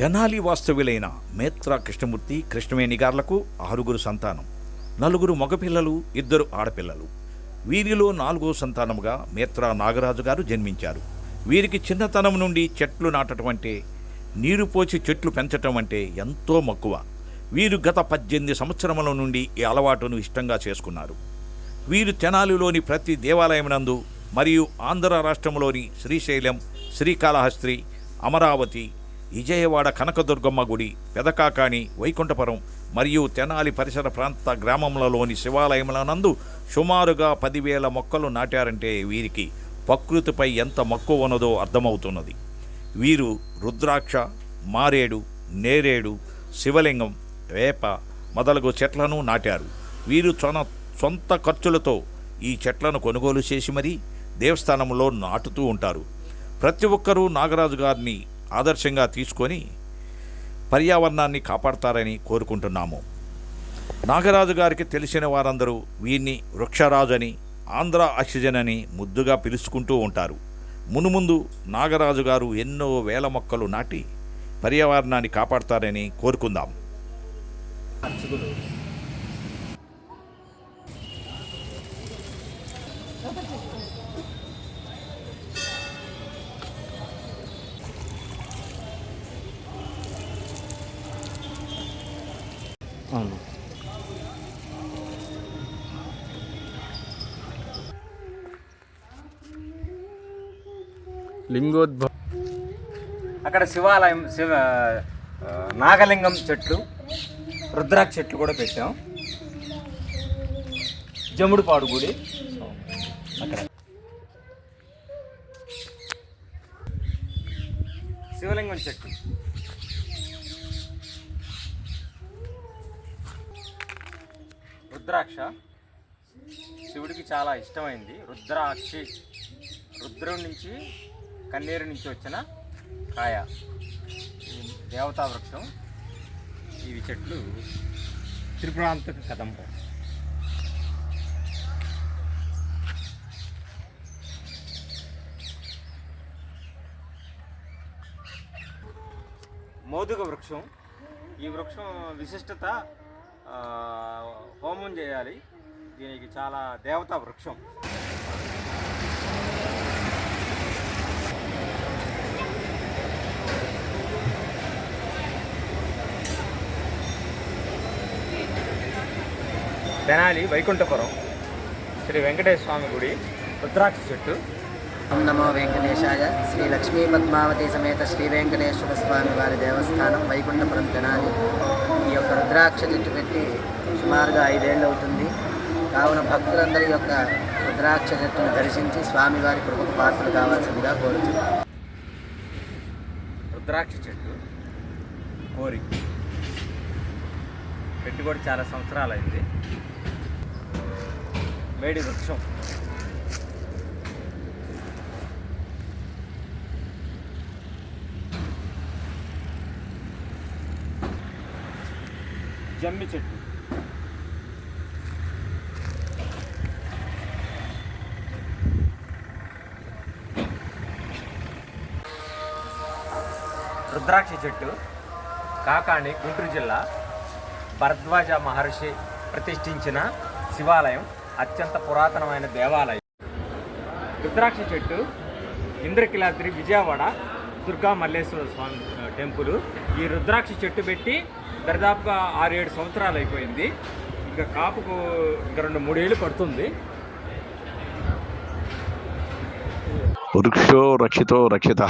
తెనాలి వాస్తవ్యులైన మేత్ర కృష్ణమూర్తి కృష్ణవేణి గార్లకు ఆరుగురు సంతానం. నలుగురు మగపిల్లలు ఇద్దరు ఆడపిల్లలు. వీరిలో నాలుగో సంతానముగా మేత్ర నాగరాజు గారు జన్మించారు. వీరికి చిన్నతనం నుండి చెట్లు నాటడం అంటే నీరు పోసి చెట్లు పెంచటం అంటే ఎంతో మక్కువ. వీరు గత పద్దెనిమిది సంవత్సరముల నుండి ఈ అలవాటును ఇష్టంగా చేసుకున్నారు. వీరు తెనాలిలోని ప్రతి దేవాలయమునందు మరియు ఆంధ్ర రాష్ట్రంలోని శ్రీశైలం శ్రీకాళహస్తి అమరావతి విజయవాడ కనకదుర్గమ్మ గుడి పెదకాకాణి వైకుంఠపురం మరియు తెనాలి పరిసర ప్రాంత గ్రామములలోని శివాలయములనందు సుమారుగా పదివేల మొక్కలు నాటారంటే వీరికి ప్రకృతిపై ఎంత మక్కువ ఉన్నదో అర్థమవుతున్నది. వీరు రుద్రాక్ష మారేడు నేరేడు శివలింగం వేప మొదలగు చెట్లను నాటారు. వీరు తన సొంత ఖర్చులతో ఈ చెట్లను కొనుగోలు చేసి మరీ దేవస్థానంలో నాటుతూ ఉంటారు. ప్రతి ఒక్కరూ నాగరాజు గారిని ఆదర్శంగా తీసుకొని పర్యావరణాన్ని కాపాడతారని కోరుకుంటున్నాము. నాగరాజు గారికి తెలిసిన వారందరూ వీరిని వృక్షరాజు అని ఆంధ్ర ఆక్సిజన్ అని ముద్దుగా పిలుచుకుంటూ ఉంటారు. మునుముందు నాగరాజు గారు ఎన్నో వేల మొక్కలు నాటి పర్యావరణాన్ని కాపాడతారని కోరుకుందాం. అవును. లింగోద్భవ అక్కడ శివాలయం శివ నాగలింగం చెట్లు రుద్రాక్ష చెట్లు కూడా పెట్టాం. జముడుపాడు గుడి. అక్కడ. శివలింగం చెట్టు. రుద్రాక్ష శివుడికి చాలా ఇష్టమైంది. రుద్రాక్షి రుద్రుడి నుంచి కన్నీరు నుంచి వచ్చిన కాయ దేవతా వృక్షం. ఇవి చెట్లు త్రిపురాంతక కదంబ. మోదుగ వృక్షం. ఈ వృక్షం విశిష్టత హోమం చేయాలి. దీనికి చాలా దేవతా వృక్షం. తెనాలి వైకుంఠపురం శ్రీ వెంకటేశ్వర స్వామి గుడి రుద్రాక్ష చెట్టు. ఓం నమో వెంకటేశాయ. శ్రీ లక్ష్మీ పద్మావతి సమేత శ్రీ వెంకటేశ్వర స్వామి వారి దేవస్థానం వైకుంఠపురం తెనాలి. రుద్రాక్ష చెట్టు పెట్టి సుమారుగా ఐదేళ్ళు అవుతుంది. కావున భక్తులందరి యొక్క రుద్రాక్ష చెట్టును దర్శించి స్వామివారి కృపకు పాత్రలు కావాల్సిందిగా కోరుతున్నాను రుద్రాక్ష చెట్టు కోరి పెట్టి కూడా చాలా సంవత్సరాలు అయింది మేడి వృక్షం. జమ్మి చెట్టు. రుద్రాక్ష చెట్టు కాకాణి గుంటూరు జిల్లా భరద్వాజ మహర్షి ప్రతిష్ఠించిన శివాలయం అత్యంత పురాతనమైన దేవాలయం. రుద్రాక్ష చెట్టు ఇంద్రకిలాద్రి విజయవాడ దుర్గా మల్లేశ్వర స్వామి టెంపుల్. ఈ రుద్రాక్ష చెట్టు పెట్టి దరిదాపుగా ఆరు ఏడు సంవత్సరాలు అయిపోయింది. ఇంకా కాపుకు ఇంకా రెండు మూడేళ్ళు పడుతుంది. వృక్షో రక్షితో రక్షిత.